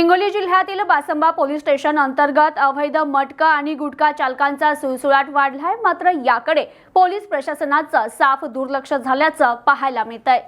हिंगोली जिल्ह्यातील बासंबा police station अंतर्गत अवैध मटका आणि गुटखा चालकांचा सुळसुळाट वाढलाय मात्र याकडे पोलीस प्रशासनाचं साफ दुर्लक्ष झाल्याचं पाहायला मिळत आहे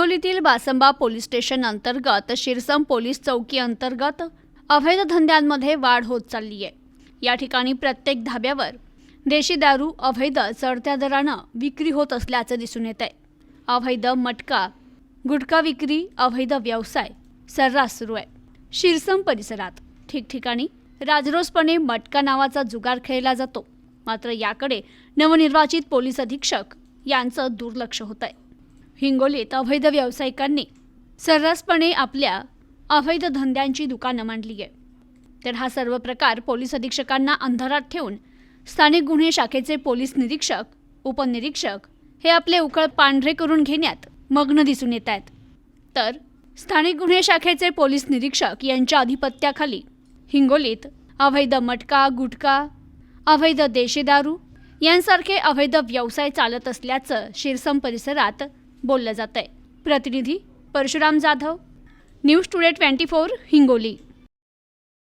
हिंगोलीतील बासंबा पोलीस स्टेशन अंतर्गत शिरसम पोलीस चौकी अंतर्गत अवैध धंद्यांमध्ये वाढ होत चालली आहे या ठिकाणी प्रत्येक धाब्यावर देशी दारू अवैध चढत्या दरानं विक्री होत असल्याचं दिसून येत आहे अवैध मटका गुटखा विक्री अवैध व्यवसाय सर्रास सुरू आहे. शिरसम परिसरात ठिकठिकाणी राजरोसपणे मटका नावाचा जुगार खेळला जातो. मात्र याकडे नवनिर्वाचित पोलीस अधीक्षक यांचं दुर्लक्ष होत आहे हिंगोलीत अवैध व्यावसायिकांनी सर्रासपणे आपल्या अवैध धंद्यांची दुकानं मांडली आहे तर हा सर्व प्रकार पोलीस अधीक्षकांना अंधारात ठेवून स्थानिक गुन्हे शाखेचे पोलीस निरीक्षक उपनिरीक्षक हे आपले उकळ पांढरे करून घेण्यात मग्न दिसून येत आहेत. तर स्थानिक गुन्हे शाखेचे पोलीस निरीक्षक यांच्या अधिपत्याखाली हिंगोलीत अवैध मटका गुटखा अवैध देशी दारू यांसारखे अवैध व्यवसाय चालत असल्याचं शिरसम परिसरात बोललं जात आहे प्रतिनिधी Parshuram Jadhav news today twenty four Hingoli.